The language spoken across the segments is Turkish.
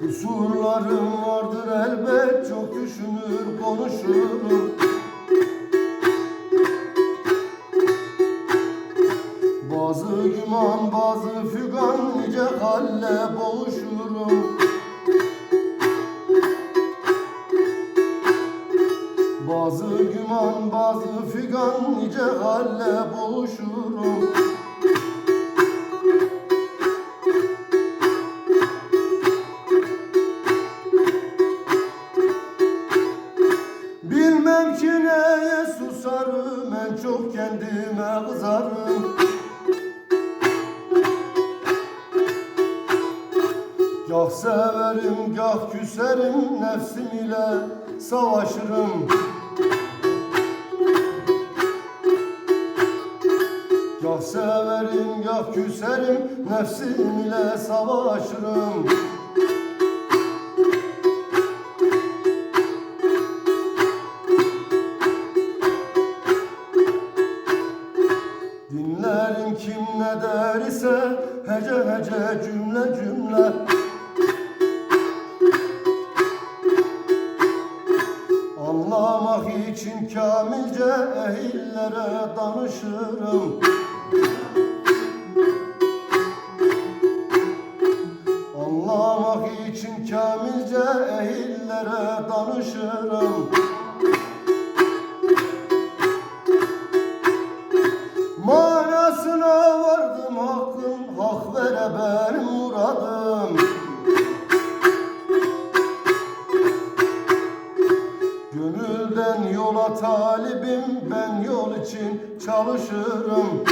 Kusurlarım vardır elbet çok düşünür konuşurum Bazı güman bazı fügan nice halle boğuşurum. Bazı güman bazı fügan nice halle boğuşurum. Susarım en çok kendime kızarım. Gah severim gah küserim nefsim ile savaşırım. Gah severim gah küserim nefsim ile savaşırım ne der ise hece hece cümle cümle. Anlamak için kamilce ehillere danışırım. Anlamak için kamilce ehillere danışırım talibim ben yol için çalışırım.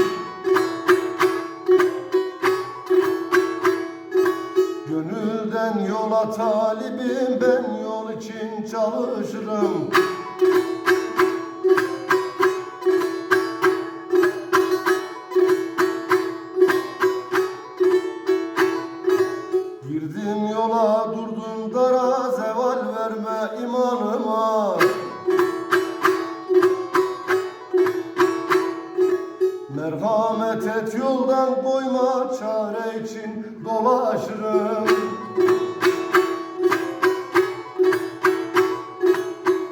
Gönülden yola talibim ben yol için çalışırım. Girdim yola durdum Merhamet et yoldan koyma çare için dolaşırım.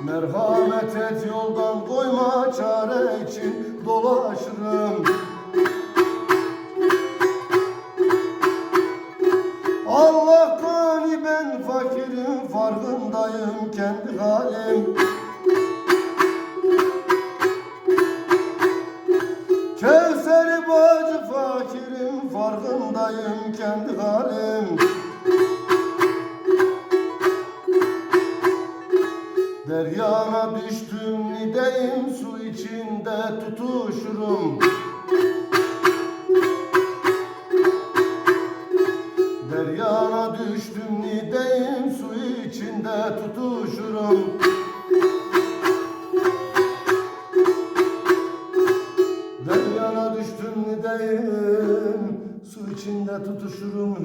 Merhamet et yoldan koyma çare için dolaşırım. Allah gani ben fakirim farkındayım kendi halim farkındayım kendi halim. Deryana düştüm nideyim su içinde tutuşurum. Deryana düştüm nideyim su içinde tutuşurum tutuşurum.